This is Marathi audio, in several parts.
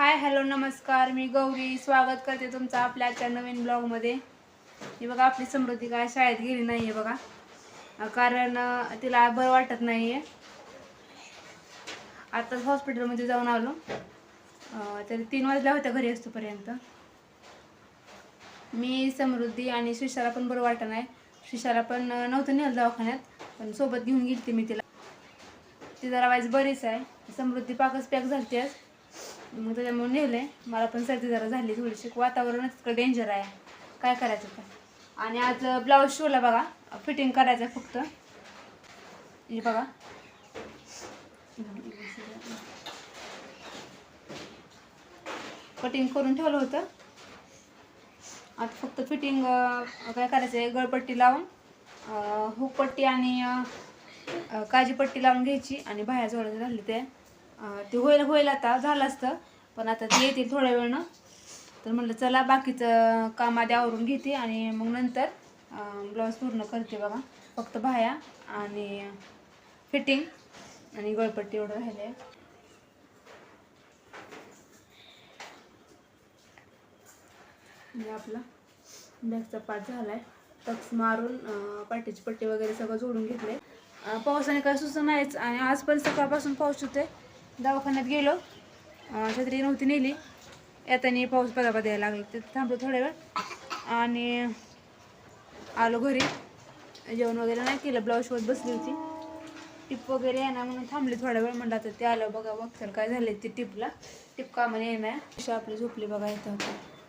हाय हॅलो नमस्कार. मी गौरी. स्वागत करते तुमचं आपल्या आजच्या नवीन ब्लॉगमध्ये ही बघा आपली समृद्धी काय शाळेत गेली नाही आहे बघा. कारण तिला बरं वाटत नाही आहे आत्ताच हॉस्पिटलमध्ये जाऊन आलो. तरी तीन वाजल्या होत्या घरी असतोपर्यंत. मी समृद्धी आणि शिशाला पण बरं वाटत नाही. शिशाला पण नव्हतं नेलं दवाखान्यात. पण सोबत घेऊन गेली मी तिला. ती जरा वाईज बरीच आहे. समृद्धी पाकच पॅक झाली आज. मग त्याच्यामुळे आहे मला पण सर्दी जरा झाली थोडीशी. वातावरणच इतकं डेंजर आहे. काय करायचं तर आणि आज ब्लाऊज शिवला बघा. फिटिंग करायचं आहे फक्त. हे बघा. कटिंग करून ठेवलं होतं. आता फक्त फिटिंग काय करायचं आहे गळपट्टी लावून हुकपट्टी आणि काजीपट्टी लावून घ्यायची. आणि बाहेर जोडायचं झाली ते ते होईल होईल आता झालं असतं. पण आता ते येतील थोड्या वेळनं. तर म्हटलं चला बाकीचं काम आधी आवरून घेते आणि मग नंतर ब्लाऊज पूर्ण करते बघा. फक्त बाह्या आणि फिटिंग आणि गळपट्टी एवढं राहिले म्हणजे आपला बॅगचा पाठ झालाय. टक्स मारून पाठीची पट्टी वगैरे सगळं जोडून घेतले पावसाने काय सुचत नाहीच आणि आज पण सकाळपासून पाऊस होते दवाखान्यात गेलो. छत्री नव्हती नेली. येताना पाऊस पदापद यायला लागला. ते थांबलो थोड्या वेळ. आणि आलो घरी. जेवण वगैरे नाही केलं. ब्लाऊज शोध बसली होती. टिप वगैरे येणार म्हणून थांबली थोडा वेळ. म्हणलं आता ते आलं बघा बघ काय झालं ते टिपला. टिप कामाने येणार. अशी आपली झोपली बघा इथं. होतं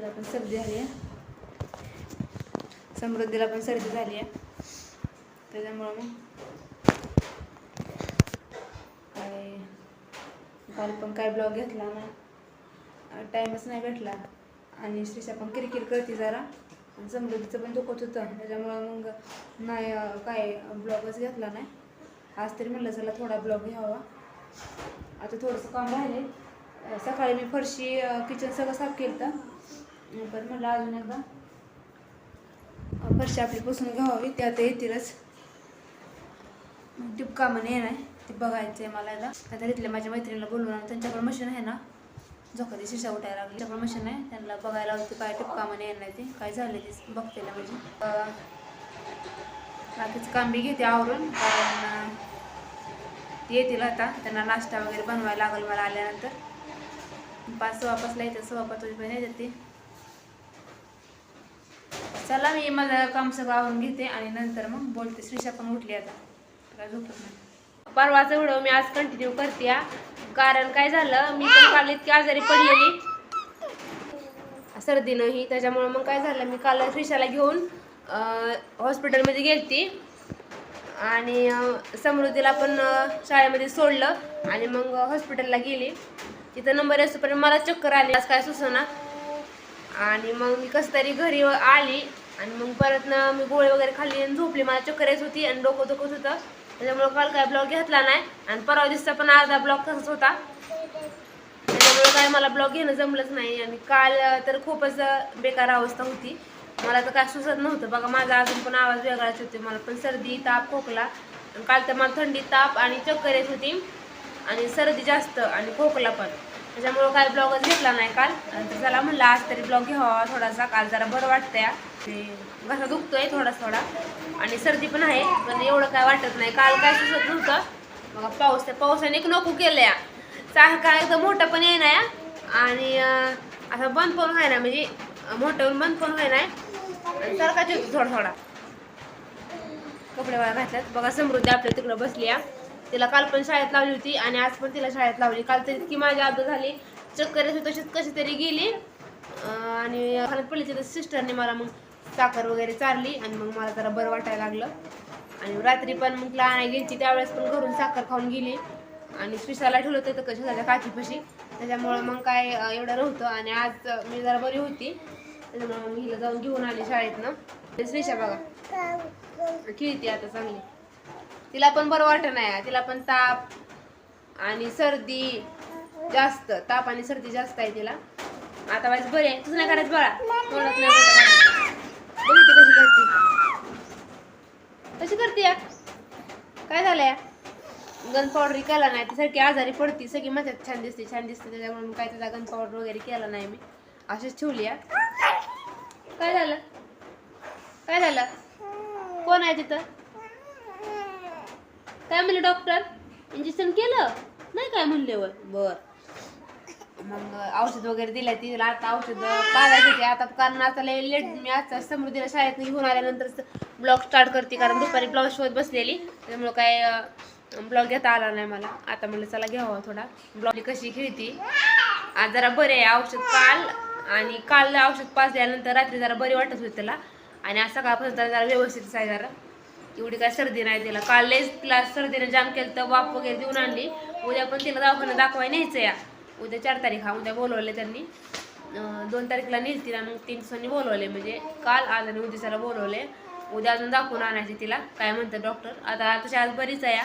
तिला पण सर्दी झाली आहे. समृद्धीला पण सर्दी झाली आहे. त्याच्यामुळं मग काय काल पण काय ब्लॉग घेतला ना टाईमच नाही भेटला. आणि श्रीषा पण किरकिर करते जरा. समृद्धीचं पण दुखत होतं. त्याच्यामुळं मग नाही काय ब्लॉगच घेतला नाही. आज तरी म्हणलं चला थोडा ब्लॉग घ्यावा. आता थोडंसं काम राहिले. सकाळी मी फरशी किचन सगळं साफ केलं तर पण म्हणलं अजून एकदा. फरशी आपली पुसून घ्यावी ते आता येतीलच टिप कामाने येणार ते बघायचं आहे मला याला आता तिथल्या माझ्या मैत्रिणीला बोलवून आणून त्यांच्याकडे मशीन आहे ना. झोकाची शिशा उठायला लागली. त्याच्याकडे मशीन आहे. त्यांना बघायला होती काय टिप कामाने येणार ते. काय झालं ते बघते ना म्हणजे. बाकीचं काम बी घेते आवरून कारण ते येतील आता. त्यांना नाश्ता वगैरे बनवायला लागेल मला आल्यानंतर. पाच सव्वा पाचला येते सव्वा पाच वाजेपर्यंत येतात ते. चला मी माझं काम सगळं आवरून घेते आणि नंतर मग बोलते. श्रीषा पण उठली आता. काय झोपत नाही. परवाचा व्हिडिओ मी आज कंटिन्यू करते कारण काय झालं मी पण काल इतकी आजारी पडलेली. सर्दीनं ही त्याच्यामुळं मग काय झालं मी काल श्रीषाला घेऊन हॉस्पिटलमध्ये गेलती. आणि समृद्धीला पण शाळेमध्ये सोडलं आणि मग हॉस्पिटलला गेली. तिथं नंबर येतोपर्यंत मला चक्कर आली. आज काय सुचना? आणि मग मी कसं तरी घरी आली आणि मग परत ना मी गोळे वगैरे खाल्ली आणि झोपली. मला चक्कर येत होती आणि डोकं दुखत होतं. त्याच्यामुळे काल काय ब्लॉग घेतला नाही. आणि परवा दिसचा पण अर्धा ब्लॉग तसाच होता. त्याच्यामुळे काय मला ब्लॉग घेणं जमलंच नाही. आणि काल तर खूपच बेकार अवस्था होती. मला तर काय सुचत नव्हतं. बघा माझा अजून पण आवाज वेगळाच होते. मला पण सर्दी ताप खोकला. आणि काल तर मला थंडी ताप आणि चक्कर येत होती. आणि सर्दी जास्त आणि खोकला पण. त्याच्यामुळं काय ब्लॉगच घेतला नाही काल. आणि चला म्हणलं आज तरी ब्लॉग घ्यावा थोडासा. काल जरा बरं वाटतंय. ते घसा दुखतोय थोडा थोडा आणि सर्दी पण आहे पण एवढं काय वाटत नाही. काल काय सुचत नव्हतं. बघा पाऊस त्या पावसाने एक नको केलं या सारखा एकदम मोठा पण येईना या आणि असा असं बंद पण व्हायना म्हणजे मोठं बंद पण व्हाय आणि सारखाच येतो थोडा थोडा कपडे वाळा घातल्यात. बघा समृद्धी आपल्या तिकडं बसली या तिला काल पण शाळेत लावली होती आणि आज पण तिला शाळेत लावली. काल तर इतकी माझी आदत झाली. चक्कर तशीच कशी तरी गेली. आणि घरात पडली तर सिस्टरने मला मग साखर वगैरे चारली आणि मग मला जरा बरं वाटायला लागलं. आणि रात्री पण मग लहान आणायला गेली त्यावेळेस पण घरून साखर खाऊन गेली. आणि श्रीशाला ठेवलं होतं तर कशी झाल्या काठीपाशी त्याच्यामुळं मग काय एवढं नव्हतं. आणि आज मी जरा बरी होती. त्याच्यामुळे मग हिला जाऊन घेऊन आली शाळेतनं. ते बघा. खेळते आता चांगली. तिला पण बरं वाटत नाही तिला पण ताप आणि सर्दी जास्त ताप आणि सर्दी जास्त आहे तिला. आता वाईस बरे आहे. तुझं नाही करायचं बळा? तोंडात नाही बघितली कशी करते. कशी करते या? काय झालंय गन पावडर केला नाही. ती सारखी आजारी पडती. सगळी म्हणतात छान दिसते छान दिसते. त्याच्यामुळे काय त्याचा गन पावडर वगैरे केला नाही मी. अशीच ठेवली या. काय झालं? काय झालं? कोण आहे तिथं? काय म्हणले डॉक्टर? इंजेक्शन केलं? नाही काय म्हणले वर बर. मग औषध वगैरे दिलं तिला आता औषध काढायचे आता कारण आता लय लेट मी आता समृद्धीला शाळेत घेऊन आल्यानंतर ब्लॉग स्टार्ट करते कारण दुपारी ब्लॉग शोध बसलेली. त्यामुळं काय ब्लॉग घेता आला नाही मला. आता म्हणलं चला घ्यावा थोडा. ब्लॉग कशी खेळती? आज जरा बरे आहे औषध काल आणि काल औषध पाजल्यानंतर रात्री जरा बरी वाटत होती त्याला. आणि आज सकाळपासून तर जरा व्यवस्थित आहे जरा. एवढी काय सर्दी नाही तिला. काल लयच तिला सर्दीने जाम केलं तर वाप वगैरे देऊन आणली. उद्या पण तिला दवाखाना दाखवाय न्यायचं या उद्या चार तारीख हा उद्या बोलवले त्यांनी. दोन तारीखला नेल तिला मग तीन दिवसांनी बोलवले म्हणजे काल आज आणि उद्याच्याला बोलवले उद्या अजून दाखवून आणायचे तिला. काय म्हणतात डॉक्टर आता तशी आज बरीच आहे या.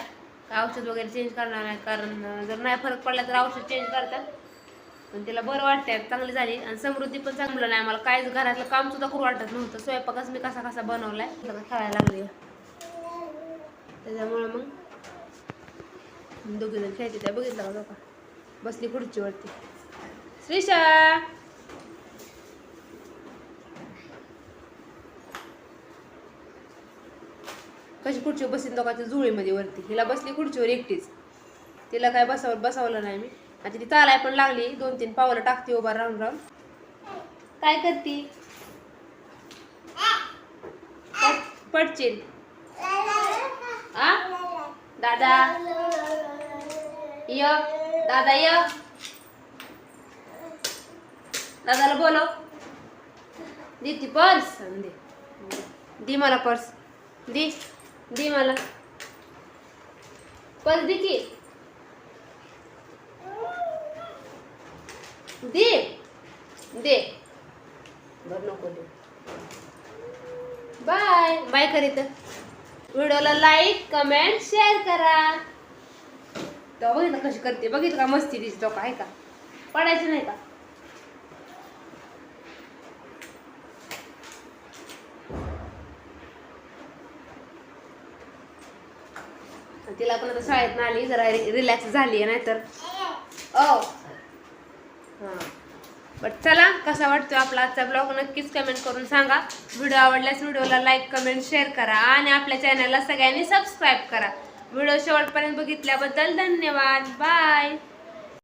काय औषध वगैरे चेंज करणार नाही. कारण जर नाही फरक पडला तर औषध चेंज करतात. पण तिला बरं वाटतंय चांगली झाली. आणि समृद्धी पण चांगलं नाही. मला कायच घरातलं कामसुद्धा करू वाटत नव्हतं. स्वयंपाकच मी कसा कसा बनवलाय खेळायला लागली. त्याच्यामुळं मग दोघीजण खेळते त्या बघितलं का लोका बसली खुर्चीवरती. श्रीशा! कशी खुर्चीवर बसली दोघांच्या जुळीमध्ये वरती? हिला बसली खुर्चीवर एकटीच. तिला काय बसावं बसावलं नाही मी. आणि ती चालाय पण लागली. दोन तीन पावलं टाकते उभा राहून राहून. काय करती? पट- आ दादा. य दादा य दादाला बोलव. दे ती पर्स. दे दी मला पर्स. दी. दी मला. पर्स दी की. दे. दे. बर नको दे बाय. बाय करीत. व्हिडिओला लाईक कमेंट शेअर करा. तेव्हा बघितलं कशी करते. बघितलं का? मस्ती तिची तो आहे का? पडायचं नाही का? तिला पण आता शाळेत आली. जरा रिलॅक्स झाली आहे नाहीतर. ओ हां बट चला कसा वाटतो आपला आजचा ब्लॉग नक्कीच कमेंट करून सांगा. व्हिडिओ आवडल्यास व्हिडिओला लाईक कमेंट शेअर करा आणि आपल्या चॅनलला सगळ्यांनी सबस्क्राईब करा. व्हिडिओ शेवटपर्यंत बघितल्याबद्दल धन्यवाद. बाय